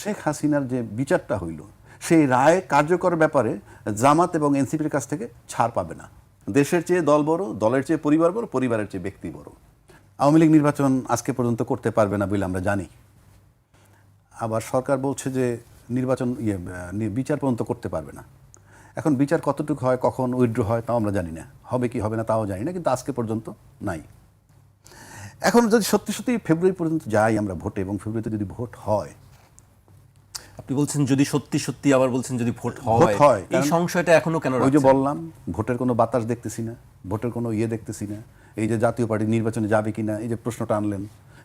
শেখ হাসিনার যে বিচারটা হইল, সেই রায় কার্যকর ব্যাপারে জামাত এবং এনসিপির কাছ থেকে ছাড় পাবে না। দেশের চেয়ে দল বড়, দলের চেয়ে পরিবার বড়, পরিবারের চেয়ে ব্যক্তি বড়। আওয়ামী লীগ নির্বাচন আজকে পর্যন্ত করতে পারবে না বলে আমরা জানি। আবার সরকার বলছে যে নির্বাচন ইয়ে বিচার পর্যন্ত করতে পারবে না। এখন বিচার কতটুকু হয়, কখন উইথড্র হয়, তাও আমরা জানি না। হবে কি হবে না, তাও জানি না, কিন্তু আজকে পর্যন্ত নাই। এখন যদি সত্যি সত্যি ফেব্রুয়ারি পর্যন্ত যাই আমরা ভোটে এবং ফেব্রুয়ারিতে যদি ভোট হয় আপনি বলছেন যদি সত্যি সত্যি আবার বলছেন যদি ভোট হয় হয়, এই সংশয়টা এখনও কেন ওই যে বললাম ভোটের কোনো বাতাস দেখতেছি না ভোটের কোনো ইয়ে দেখতেছি না এই যে জাতীয় পার্টি নির্বাচনে যাবে কিনা এই যে প্রশ্নটা আনলেন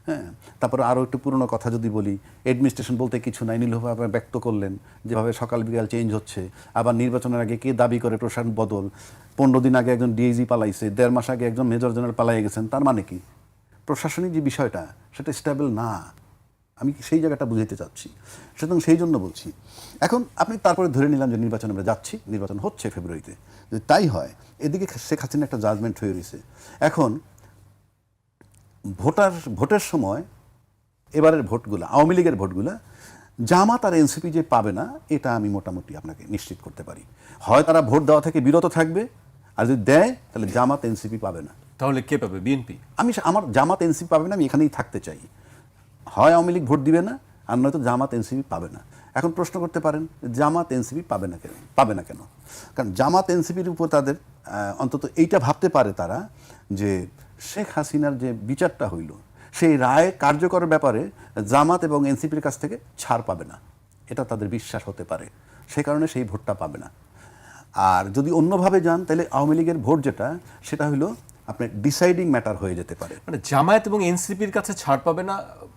হ্যাঁ? তারপরে আরও একটু পুরনো কথা যদি বলি অ্যাডমিনিস্ট্রেশন বলতে কিছু নাই নীলভাবে ব্যক্ত করলেন যেভাবে সকাল বিকাল চেঞ্জ হচ্ছে আবার নির্বাচনের আগে কে দাবি করে প্রশাসন বদল পনেরো দিন আগে একজন ডিআইজি পালাইছে দেড় মাস আগে একজন মেজর জেনারেল পালাই গেছেন তার মানে কি? প্রশাসনিক যে বিষয়টা সেটা স্টেবল না। আমি সেই জায়গাটা বুঝাইতে চাচ্ছি। সুতরাং সেই জন্য বলছি এখন আপনি তারপরে ধরে নিলাম যে নির্বাচন আমরা যাচ্ছি নির্বাচন হচ্ছে ফেব্রুয়ারিতে। যদি তাই হয় এদিকে শেখ হাসিনা একটা জাজমেন্ট হয়ে রয়েছে এখন ভোটার ভোটের সময় এবারের ভোটগুলো আওয়ামী লীগের ভোটগুলো জামাত আর এনসিপি যে পাবে না এটা আমি মোটামুটি আপনাকে নিশ্চিত করতে পারি। হয় তারা ভোট দেওয়া থেকে বিরত থাকবে আর যদি দেয় তাহলে জামাত এনসিপি পাবে না। তাহলে কে পাবে? বিএনপি? আমি আমার জামাত এনসিপি পাবে না আমি এখানেই থাকতে চাই। হয় আওয়ামী লীগ ভোট দিবে না, আর নয়তো জামাত এনসিপি পাবে না। এখন প্রশ্ন করতে পারেন, জামাত এনসিপি পাবে না কেন? পাবে না কেন? কারণ জামাত এনসিপির উপর তাদের অন্তত এইটা ভাবতে পারে তারা যে শেখ হাসিনার যে বিচারটা হইল, সেই রায় কার্যকর ব্যাপারে জামাত এবং এনসিপির কাছ থেকে ছাড় পাবে না। এটা তাদের বিশ্বাস হতে পারে। সে কারণে সেই ভোটটা পাবে না। আর যদি অন্যভাবে যান, তাহলে আওয়ামী লীগের ভোট যেটা, সেটা হলো আপনার ডিসাইডিং ম্যাটার হয়ে যেতে পারে। মানে জামায়াত এবং এনসিপির কাছে ছাড় পাবে না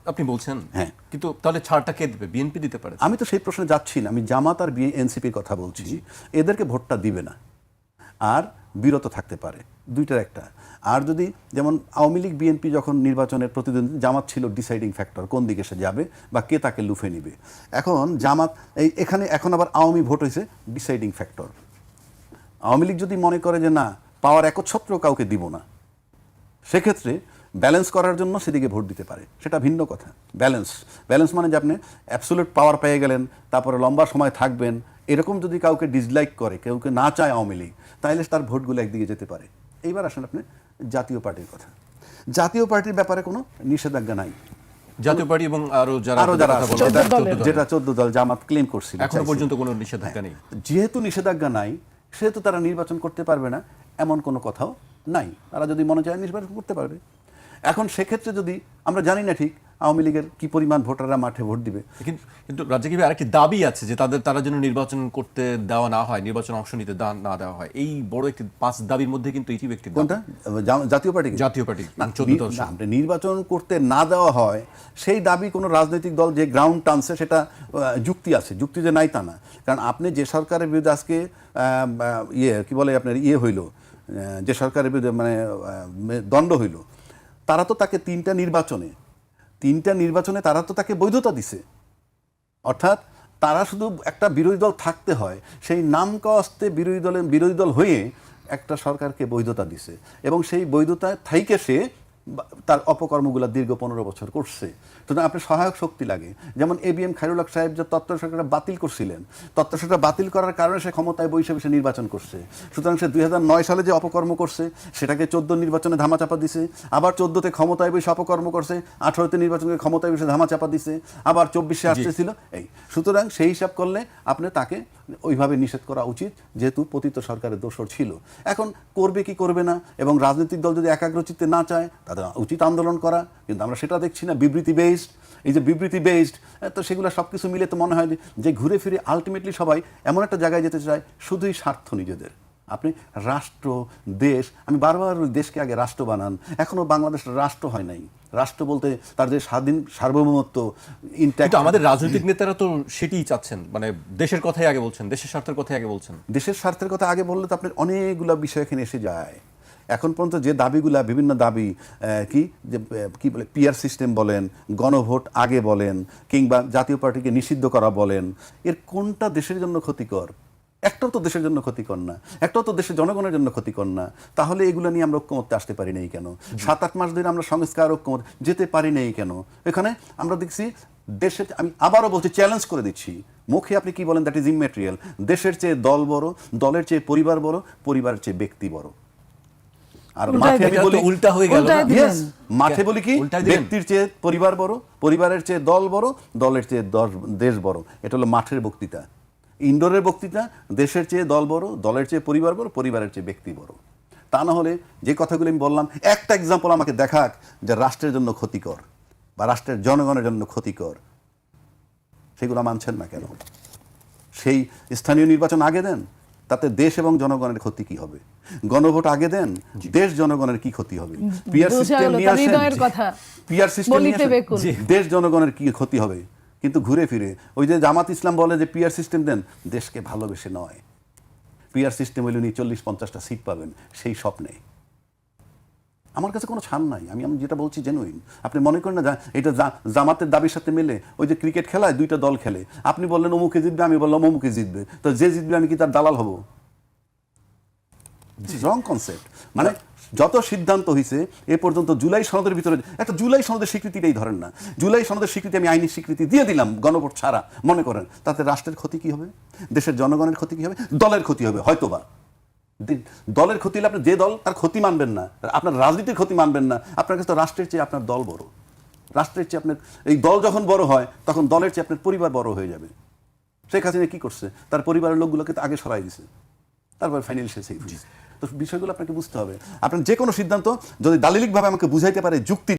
আপনি বলছেন হ্যাঁ। কিন্তু তাহলে ছাড়টা কে দেবে? বিএনপি দিতে পারে আমি তো সেই প্রশ্নে যাচ্ছি না। আমি জামাত আর এনসিপির কথা বলছি। এদেরকে ভোটটা দিবে না। আর বিরত থাকতে পারে। দুইটার একটা। আর যদি যেমন আওয়ামী লীগ বিএনপি যখন নির্বাচনের প্রতিদ্বন্দ্বী জামাত ছিল ডিসাইডিং ফ্যাক্টর কোন দিকে সে যাবে বা কে তাকে লুফে নিবে। এখন জামাত এই এখানে এখন আবার আওয়ামী ভোট হয়েছে ডিসাইডিং ফ্যাক্টর আওয়ামী লীগ যদি মনে করে যে না পাওয়ার একচ্ছত্র কাউকে দিব না সেক্ষেত্রে ব্যালেন্স করার জন্য সেদিকে ভোট দিতে পারে। সেটা ভিন্ন কথা। ব্যালেন্স। ব্যালেন্স মানে যে আপনি অ্যাবসোলিউট পাওয়ার পেয়ে গেলেন তারপরে লম্বা সময় থাকবেন এরকম যদি কাউকে ডিসলাইক করে কেউকে না চায় আওয়ামী লীগ তাহলে তার ভোটগুলো একদিকে যেতে পারে। এইবার আসেন আপনি জাতীয় পার্টির কথা। জাতীয় পার্টির ব্যাপারে কোনো নিষেধাজ্ঞা নাই। জাতীয় পার্টি এবং আরও যারা আরও যারা যেটা- চোদ্দ দলের। যেটা চোদ্দ দল জামাত ক্লেম করছিল। এখনও পর্যন্ত কোনো নিষেধাজ্ঞা নেই। যেহেতু নিষেধাজ্ঞা নাই সেহেতু তারা নির্বাচন করতে পারবে না এমন কোনো কথাও নাই। তারা যদি মনে চায় নির্বাচন করতে পারবে। এখন সেক্ষেত্রে যদি আমরা জানি না ঠিক আওয়ামী লীগের কি পরিমাণ ভোটাররা মাঠে ভোট দিবে। কিন্তু রাজ্যে রাজ্যে আরেকটি দাবি আছে যে তাদের তারা যেন নির্বাচন করতে দেওয়া না হয় নির্বাচন অংশ নিতে না দেওয়া হয়? এই বড় একটি পাঁচ দাবির মধ্যে কিন্তু এটিও একটি কোনটা? জাতীয় পার্টি জাতীয় পার্টি নির্বাচন করতে না দেওয়া হয় সেই দাবি কোনো রাজনৈতিক দল যে গ্রাউন্ড টানছে সেটা যুক্তি আছে। যুক্তি যে নাই তা না। কারণ আপনি যে সরকারের বিরুদ্ধে আজকে ইয়ে কি বলে আপনার ইয়ে হইল যে সরকারের বিরুদ্ধে মানে দণ্ড হইল তারা তো তাকে তিনটা নির্বাচনে তিনটা নির্বাচনে তারা তো তাকে বৈধতা দিছে। অর্থাৎ তারা শুধু একটা বিরোধী দল থাকতে হয়, সেই নাম কস্তে বিরোধী দলের বিরোধী দল হয়ে একটা সরকারকে বৈধতা দিছে। এবং সেই বৈধতা থাইকে সে তার অপকর্মগুলো দীর্ঘ পনেরো বছর করছে। সুতরাং আপনার সহায়ক শক্তি লাগে। যেমন A B M Khairul Haque সাহেব যে তত্ত্ব সরকারটা বাতিল করছিলেন তত্ত্ব সরকার বাতিল করার কারণে সে ক্ষমতায় বৈশে বসে নির্বাচন করছে। সুতরাং সে দুই হাজার নয় সালে যে অপকর্ম করছে সেটাকে চোদ্দ নির্বাচনে ধামাচাপা দিছে আবার চোদ্দতে ক্ষমতায় বসে অপকর্ম করছে আঠারোতে নির্বাচনে ক্ষমতায় বসে ধামাচাপা দিছে আবার চব্বিশে আসতেছিল এই। সুতরাং সেই হিসাব করলে আপনি তাকে ওইভাবে নিষেধ করা উচিত, যেহেতু পতিত সরকারের দোষর ছিল। এখন করবে কি করবে না? এবং রাজনৈতিক দল যদি একাগ্রচিত্তে না চায়, তাদের উচিত আন্দোলন করা। কিন্তু আমরা সেটা দেখছি না বিবৃতি বেসড এই যে বিবৃতি বেসড তো সেগুলো সব কিছু মিলে তো মনে হয় যে- যে ঘুরে ফিরে আলটিমেটলি সবাই এমন একটা জায়গায় যেতে চায়, শুধুই স্বার্থ নিজেদের। আপনি রাষ্ট্র দেশ আমি বারবার দেশকে আগে রাষ্ট্র বানান। এখনও বাংলাদেশ রাষ্ট্র হয় নাই। রাষ্ট্র বলতে তার যে স্বাধীন সার্বভৌমত্ব ইনট্যাক্ট আমাদের রাজনৈতিক নেতারা তো সেটিই চাচ্ছেন। মানে দেশের কথাই আগে বলছেন দেশের স্বার্থের কথাই আগে বলছেন। দেশের স্বার্থের কথা আগে বললে তো আপনার অনেকগুলো বিষয় এখানে এসে যায়। এখন পর্যন্ত যে দাবিগুলা বিভিন্ন দাবি কি? যে কি বলে পিয়ার সিস্টেম বলেন গণভোট আগে বলেন কিংবা জাতীয় পার্টিকে নিষিদ্ধ করা বলেন এর কোনটা দেশের জন্য ক্ষতিকর? একটাও তো দেশের জন্য ক্ষতিকর না। একটাও তো দেশের জনগণের জন্য ক্ষতিকর না। তাহলে এগুলো নিয়ে আমরা ঐক্যমত্যে আসতে পারি নাই কেন? সাত আট মাস ধরে আমরা সংস্কার ঐক্যমত যেতে পারি নাই কেন? এখানে আমরা দেখছি দেশের আমি আবারও বলছি চ্যালেঞ্জ করে দিচ্ছি। মুখে আপনি কি বলেন দ্যাট ইজ ইমেটেরিয়াল দেশের চেয়ে দল বড় দলের চেয়ে পরিবার বড় পরিবারের চেয়ে ব্যক্তি বড়। আর মাঠে আমি বলি উল্টা হয়ে গেল মাঠে বলি কি? ব্যক্তির চেয়ে পরিবার বড় পরিবারের চেয়ে দল বড় দলের চেয়ে দশ- দেশ বড়। এটা হলো মাঠের বক্তৃতা। ইনডোরের বক্তৃতা দেশের চেয়ে দল বড় দলের চেয়ে পরিবার বড় পরিবারের চেয়ে ব্যক্তি বড়। তা না হলে যে কথাগুলো আমি বললাম একটা এক্সাম্পল আমাকে দেখাক যে রাষ্ট্রের জন্য ক্ষতিকর বা রাষ্ট্রের জনগণের জন্য ক্ষতিকর। সেগুলো মানছেন না কেন? সেই স্থানীয় নির্বাচন আগে দেন তাতে দেশ এবং জনগণের ক্ষতি কি হবে? গণভোট আগে দেন দেশ জনগণের কি ক্ষতি হবে? পিয়ার সিস্টেম নিয়ে আসেন। Peer system. দেশ জনগণের কি ক্ষতি হবে? কিন্তু ঘুরে ফিরে। ওই যে জামাত ইসলাম বলে যে পিয়ার সিস্টেম দেন, দেশকে ভালোবেসে নয়। পিয়ার সিস্টেম হইলে উনি চল্লিশ পঞ্চাশটা সিট পাবেন, সেই স্বপ্নে। আমার কাছে কোনো ছাড় নাই, আমি আমি যেটা বলছি জেনুইন আপনি মনে করেন না এটা জামাতের দাবির সাথে মেলে, ওই যে ক্রিকেট খেলায় দুইটা দল খেলে। আপনি বললেন অমুকে জিতবে, আমি বললাম অমুকে জিতবে। তো যে জিতবে, আমি কি তার দালাল হব? রং কনসেপ্ট মানে যত সিদ্ধান্ত হয়েছে এ পর্যন্ত জুলাই সনদের ভিতরে, একটা জুলাই সনদের স্বীকৃতিটাই ধরেন না। জুলাই সনদের স্বীকৃতি আমি আইনি স্বীকৃতি দিয়ে দিলাম, গণভোট ছাড়া, মনে করেন। তাতে রাষ্ট্রের ক্ষতি কি হবে? দেশের জনগণের ক্ষতি কি হবে? দলের ক্ষতি হবে, হয়তোবা। দলের ক্ষতি হলে আপনি যে দল, তার ক্ষতি মানবেন না। আপনার রাজনীতির ক্ষতি মানবেন না। আপনার কাছে তো রাষ্ট্রের চেয়ে আপনার দল বড়। রাষ্ট্রের চেয়ে আপনার, এই দল যখন বড় হয়, তখন দলের চেয়ে আপনার পরিবার বড় হয়ে যাবে। শেখ হাসিনা কি করছে? তার পরিবারের লোকগুলোকে তো আগে সরাই দিছে। তারপর ফাইন্যান্সিয়াল সেফটি তো বিষয়গুলো আপনাকে বুঝতে হবে। আপনার যে কোনো সিদ্ধান্ত যদি দালিলিকভাবে আমাকে বুঝাইতে পারে যুক্তি